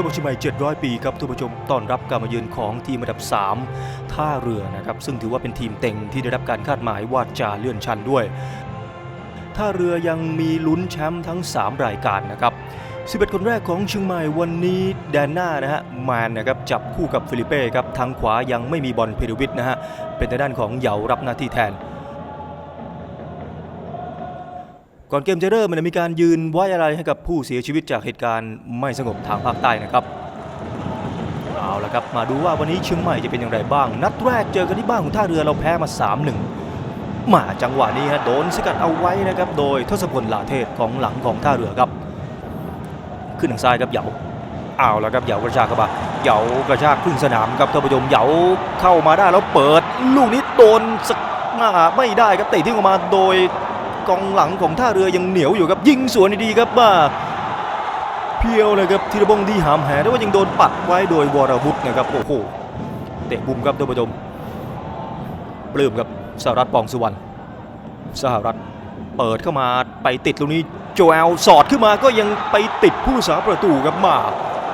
สนามจังหวัดเชียงใหม่ 700 ปีครับท่านผู้ชมต้อนรับการมาเยือนของทีมอันดับ 3 ท่าเรือนะครับ ซึ่งถือว่าเป็นทีมเต็งที่ได้รับการคาดหมายว่าจะเลื่อนชั้นด้วย ท่าเรือยังมีลุ้นแชมป์ทั้ง 3 รายการนะครับ 11 คนแรกของเชียงใหม่วันนี้แดนหน้านะฮะแมนนะครับจับคู่กับฟิลิเป้ครับทางขวายังไม่มีบอลเพรวิทนะฮะเป็นทางด้านของเหยารับหน้าที่แทน ก่อนเกมจะเริ่มมันมีการยืนไว้อะไรให้กับผู้เสียชีวิตจากเหตุการณ์ไม่สงบทางภาคใต้นะครับเอาละครับมาดูว่าวันนี้เชียงใหม่จะเป็นอย่างไรบ้าง นัดแรกเจอกันที่บ้านของท่าเรือเราแพ้มา 3-1 มาจังหวะนี้ฮะโดนสกัดเอาไว้นะครับโดยทศพลลาเทศของหลังของท่าเรือครับ ขึ้นทางซ้ายครับเหยาเอาละครับเหยากระชากเข้ามาเหยากระชากครึ่งสนามครับท่านผู้ชมเหยาเข้ามาได้แล้วเปิด ลูกนี้โดนสกหน้าไม่ได้ครับเตะทิ้งออกมาโดย กองหลังของท่าเรือยังเหนียวอยู่ครับยิงสวนดีๆครับว่าเพียวเลยครับธีรบงษ์ดีหามแหแต่ว่ายังโดนปัดไว้โดยวรวุฒินะครับโอ้โหเตะบุมครับท่านผู้ชมปลื้มครับสหรัฐปองสุวรรณสหรัฐเปิดเข้ามาไปติดตรงนี้โจเอลสอดขึ้นมาก็ยังไปติดผู้รักษาประตูครับมา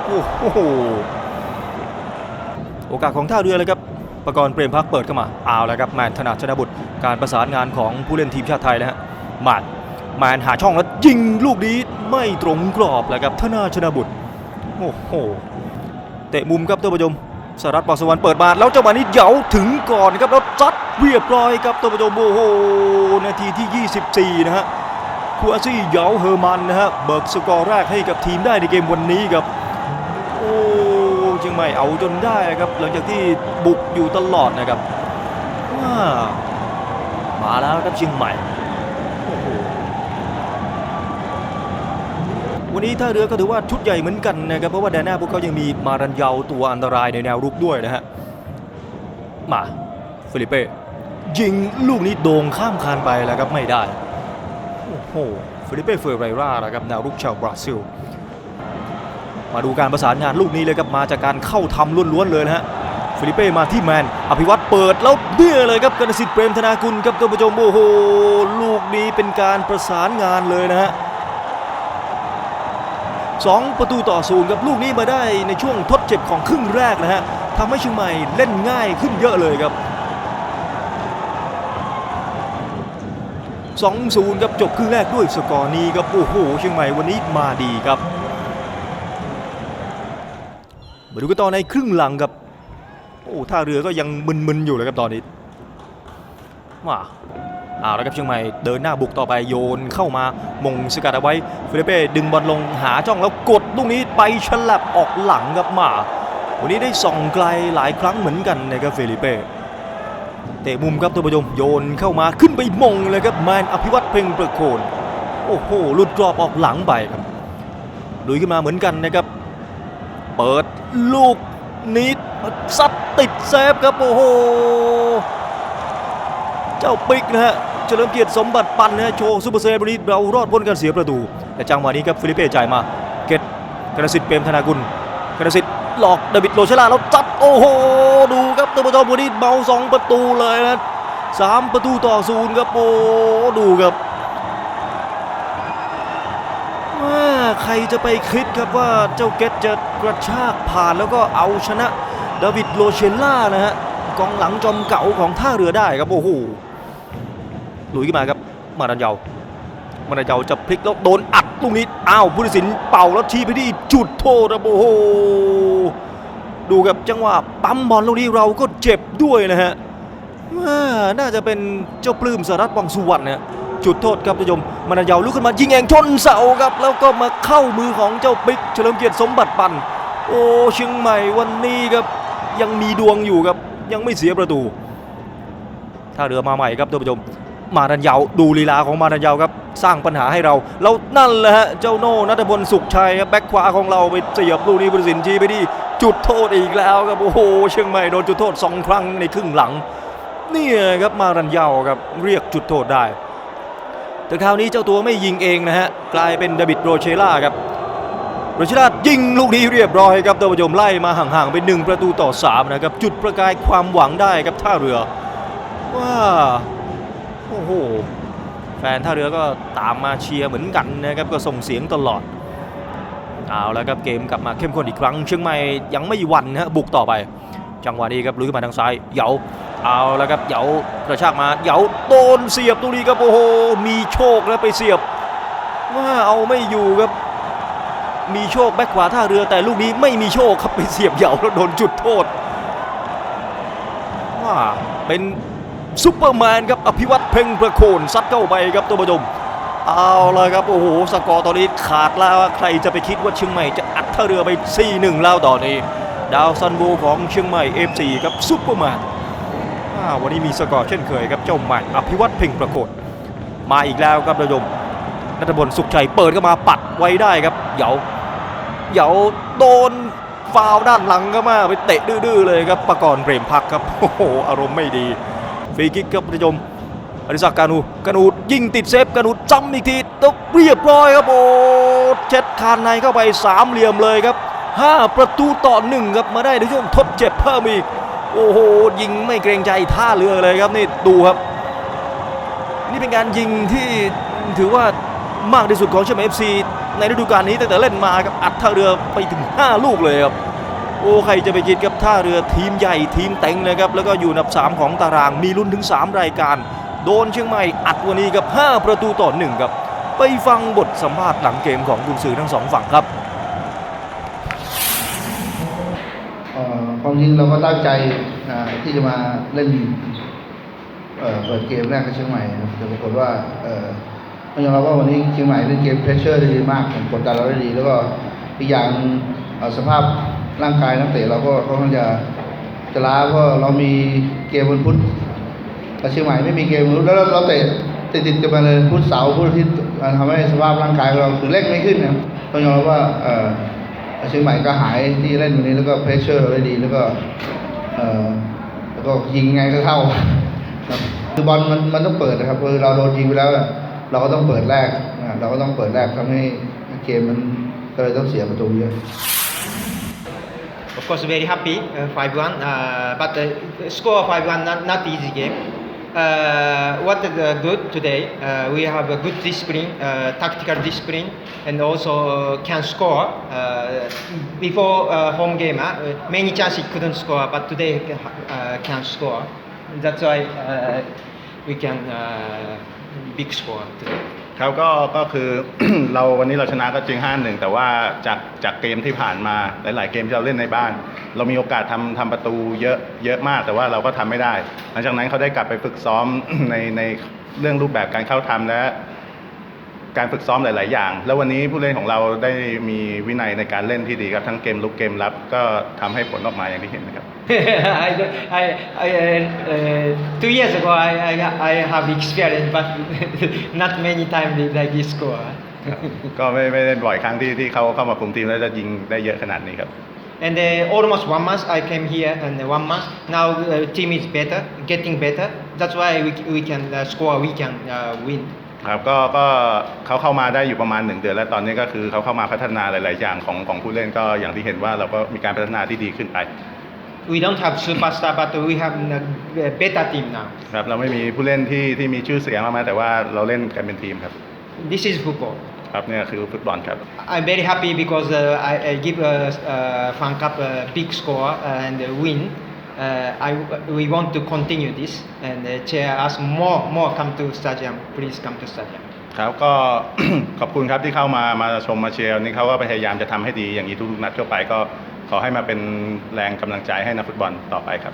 โอ้โหโอกาสของท่าเรือเลยครับประกรณ์เปรมพักเปิดเข้ามาเอาแล้วครับแมนธนาชนะบุตรการประสานงานของผู้เล่นทีมชาติไทยนะฮะ มานแมนหาช่องแล้วยิงลูกนี้ไม่ตรงกรอบแล้วครับธนาชนะบุตรโอ้โหเตะมุมครับท่านผู้ชมสหรัฐปอสวรรค์เปิดมาแล้วจังหวะนี้เหยาถึงก่อนครับแล้วจัดเรียบร้อยครับท่านผู้ชมโอ้โหนาทีที่ 24 นะฮะคูอาซี่เหยาเฮอร์มันนะฮะเบิกสกอร์แรกให้กับทีมได้ในเกมวันนี้ครับโอ้เชียงใหม่เอาจนได้ครับ หลังจากที่บุกอยู่ตลอดนะครับมาแล้วครับเชียงใหม่โอ้โห วันนี้ท่าเรือก็ถือว่าชุดใหญ่เหมือนกันนะครับเพราะว่าแดนหน้าพวกเขายังมีมารันเยาตัวอันตรายในแนวรุกด้วยนะฮะมาฟิลิเป้ยิงลูกนี้โด่งข้ามคานไปแล้วครับไม่ได้โอ้โหฟิลิเป้เฟอร์เรรานะครับแนวรุกชาวบราซิล มาดูการประสานงานลูกนี้เลยครับมาจากการเข้าทำล้วนๆเลยนะฮะฟิลิเป้มาที่แมน อภิวัตเปิดแล้วเดื้อเลยครับกนสิทธิ์เปรมธนากุลครับท่านผู้ชมโอ้โหลูกนี้เป็นการประสานงานเลยนะฮะ สองประตูต่อศูนย์ครับลูกนี้มาได้ในช่วงทดเจ็บของครึ่งแรกนะฮะทำให้เชียงใหม่เล่นง่ายขึ้นเยอะเลยครับ2-0ครับจบครึ่งแรกด้วยสกอร์นี้ครับโอ้โหเชียงใหม่วันนี้มาดีครับมาดูกันต่อในครึ่งหลังครับโอ้ท่าเรือก็ยังมึนๆอยู่เลยครับตอนนี้มา เอาแล้วครับเชียงใหม่เดินหน้าบุกต่อไปโยนเข้ามามงสกัดเอาไว้ฟิลิเป้ดึงบอลลงหาจ้องแล้วกดลูกนี้ไปฉลับออกหลังครับมา วันนี้ได้ส่องไกลหลายครั้งเหมือนกันนะครับฟิลิเป้เตะมุมครับตัวประยมโยนเข้ามาขึ้นไปมงเลยครับแมนอภิวัตเพ่งประโคนโอ้โหหลุดกรอบออกหลังไปครับลุยขึ้นมาเหมือนกันนะครับ เปิดลูกนี้ซัดติดเซฟครับโอ้โห เจ้าปิกนะฮะเฉลิมเกียรติสมบัติปันนะฮะโชว์ซูเปอร์เซฟวันนี้เรารอดพ้นการเสียประตู แต่จังหวะนี้ครับฟิลิเป้จ่ายมา เกตกระสิทธิ์เปรมธนากุลกระสิทธิ์หลอกเดวิดโรเชล่าแล้วจัดโอ้โหดูครับตัวประตูดีเบาสองประตูเลยนะสามประตูต่อศูนย์ครับโอ้ดูครับว่าใครจะไปคิดครับว่าเจ้าเกตจะกระชากผ่านแล้วก็เอาชนะดาวิดโลเชล่านะฮะกองหลังจอมเก่าของท่าเรือได้ครับโอ้โห หลุยขึ้นมาครับมาดันเยามาดันเยาจะพลิกแล้วโดนอัดตรงนี้อ้าวผู้ตัดสินเป่าแล้วชี้ไปที่จุดโทษรับโอ้โหดูครับจังหวะปั๊มบอลลูกนี้เราก็เจ็บด้วยนะฮะว่าน่าจะเป็นเจ้าปลื้มสหรัฐวังสุวรรณนะฮะจุดโทษครับท่านผู้ชมมานายาลุกขึ้นมายิงเองชนเสาครับ แล้วก็มาเข้ามือของเจ้าปิ๊กเฉลิมเกียรติสมบัติปันโอ้เชียงใหม่วันนี้ครับยังมีดวงอยู่ครับยังไม่เสียประตู ถ้าเรือมาใหม่ครับท่านผู้ชม มาดันยาวดูลีลาของมาดันยาวครับสร้างปัญหาให้เรา แล้วนั่นแหละฮะเจ้าโน่นัทพลสุขชัยครับแบ็คขวาของเราไปเสียบลูกนี้บริสินจีไปที่จุดโทษอีกแล้วครับโอ้โหเชียงใหม่โดนจุดโทษสองครั้งในครึ่งหลังนี่ครับมาดันยาวครับเรียกจุดโทษได้แต่คราวนี้เจ้าตัวไม่ยิงเองนะฮะกลายเป็นเดวิดโรเชล่าครับโรเชล่ายิงลูกนี้เรียบร้อยครับท่านผู้ชมไล่มาห่างๆเป็นหนึ่งประตูต่อ3นะครับจุดประกายความหวังได้ครับท่าเรือว้า โอ้โห แฟนท่าเรือก็ตามมาเชียร์เหมือนกันนะครับก็ส่งเสียงตลอด เอาแล้วครับเกมกลับมาเข้มข้นอีกครั้ง เชียงใหม่ยังไม่หวั่นนะฮะบุกต่อไป จังหวะนี้ครับลุยขึ้นมาทางซ้ายเหยาเอาแล้วครับเหยากระชากมาเหยาโดนเสียบตรงนี้ครับโอ้โหมีโชคแล้วไปเสียบว่าเอาไม่อยู่ครับมีโชคแบ็คขวาท่าเรือแต่ลูกนี้ไม่มีโชคครับไปเสียบเหยาแล้วโดนจุดโทษว่าเป็น ซุปเปอร์แมนครับอภิวัตเพ่งประโคนซัดเข้าไปครับตัวประดมเอาเลยครับโอ้โหสกอร์ตอนนี้ขาดแล้วใครจะไปคิดว่าเชียงใหม่จะอัดท่าเรือไป 4-1 แล้วตอนนี้ ดาวซันโวของเชียงใหม่ FC ครับซุปเปอร์แมนวันนี้มีสกอร์เช่นเคยครับเจ้าใหม่อภิวัตเพ่งประโคนมาอีกแล้วครับระดมนัทบลสุขชัยเปิดเข้ามาปัดไว้ได้ครับเหยาเหยาโดนฟาวล์ด้านหลังก็มาไปเตะดื้อๆเลยครับประกรณ์เปรมพักครับโอ้โหอารมณ์ไม่ดี ฟรีคิกครับประยมอริศักกานูกานูยิงติดเซฟกานูจำอีกทีตกเรียบร้อยครับโอ้เช็ดคานในเข้าไปสามเหลี่ยมเลยครับ 5 ประตูต่อหนึ่งครับมาได้ในช่วงทดเจ็บเพิ่มอีกโอ้โหยิงไม่เกรงใจท่าเรือเลยครับนี่ดูครับ นี่เป็นการยิงที่ถือว่ามากที่สุดของเชียงใหม่เอฟซีในฤดูกาลนี้ตั้งแต่เล่นมาครับอัดท่าเรือไปถึง 5 ลูกเลยครับ โอ้ใครจะไปคิดครับท่าเรือทีมใหญ่ทีมเต็งนะครับแล้วก็อยู่อันดับ 3 ของตารางมีลุ้นถึง 3 รายการ โดนเชียงใหม่อัดวันนี้กับ 5 ประตูต่อ1ครับไปฟังบทสัมภาษณ์หลังเกมของกุนซือทั้งสองฝั่งครับความจริงเราก็ตั้งใจที่จะมาเล่นเเปิดเกมแรกกับเชียงใหม่นะครับแต่ปรากฏว่าเอ่อต้องยอมรับว่าวันนี้เชียงใหม่เล่นเกมเพรสเชอร์ได้ดีมากกดดันเราได้ดี แล้วก็อีกอย่างสภาพ ร่างกายนักเตะเราก็ค่อนข้างจะจะล้าเพราะเรามีเกมวันพุธแต่เชียงใหม่ไม่มีเกมวันพุธแล้วเราเราเตะติดติดกันมาเลยพุธเสาร์พุธอาทิตย์ทำให้สภาพร่างกายเราคือเล่นไม่ขึ้นนะต้องยอมรับว่าเออเชียงใหม่ก็หายที่เล่นวันนี้แล้วก็เพรสเชอร์เราได้ดีแล้วก็เออแล้วก็ยิงไงก็เข้าคือบอลมันมันต้องเปิดนะครับคือเราโดนยิงไปแล้วเราก็ต้องเปิดแรกเราก็ต้องเปิดแรกทำให้เกมมันก็เลยต้องเสียประตูเยอะ Of course, very happy, uh, 5-1. Uh, but uh, score 5-1, not, not easy game. Uh, what is uh, good today? Uh, we have a good discipline, uh, tactical discipline, and also can score. Uh, before home game, many chances couldn't score, but today can score. That's why we can big score today. ครับก็ก็คือเราวันนี้เราชนะก็จริง 5-1 แต่ว่าจากจากเกมที่ผ่านมาหลาย ๆ เกมที่เราเล่นในบ้าน เรามีโอกาสทำทำประตูเยอะเยอะมาก แต่ว่าเราก็ทำไม่ได้ หลังจากนั้นเขาได้กลับไปฝึกซ้อมในในเรื่องรูปแบบการเข้าทำและ การฝึกซ้อมหลาย ๆ อย่าง แล้ววันนี้ผู้เล่นของเราได้มีวินัยในการเล่นที่ดีครับทั้งเกมลุกเกมรับ ก็ทำให้ผลออกมาอย่างที่เห็นนะครับ I, don't- I, I, uh, uh, two years ago I, I, I have experience, but not many times like this score. ก็ไม่ไม่ได้บ่อยครั้งที่ที่เขาเข้ามาคุมทีมแล้วจะยิงได้เยอะขนาดนี้ครับ And uh, almost one month I came here, and one month now uh, team is better, getting better. That's why we, we can uh, score, we can uh, win. ครับก็ก็เขาเข้ามาได้อยู่ประมาณหนึ่งเดือนแล้วตอนนี้ก็คือเขาเข้ามาพัฒนาหลาย ๆ อย่างของของผู้เล่นก็อย่างที่เห็นว่าเราก็มีการพัฒนาที่ดีขึ้นไป We don't have superstar, but we have a better team now. ครับเราไม่มีผู้เล่นที่ที่มีชื่อเสียงมากๆแต่ว่าเราเล่นกันเป็นทีมครับ This is football. ครับเนี่ยคือฟุตบอลครับ I'm very happy because uh, I, I give uh, uh, Fan Cup a big score and uh, win. Uh, I, we want to continue this and uh, cheer us more, more come to stadium. Please come to stadium. ครับก็ขอบคุณครับที่เข้ามามาชมมาเชียร์วันนี่เขาก็พยายามจะทำให้ดีอย่างนี้ทุกๆนัดเข้าไปก็ ขอให้มาเป็นแรงกำลังใจให้นักฟุตบอลต่อไปครับ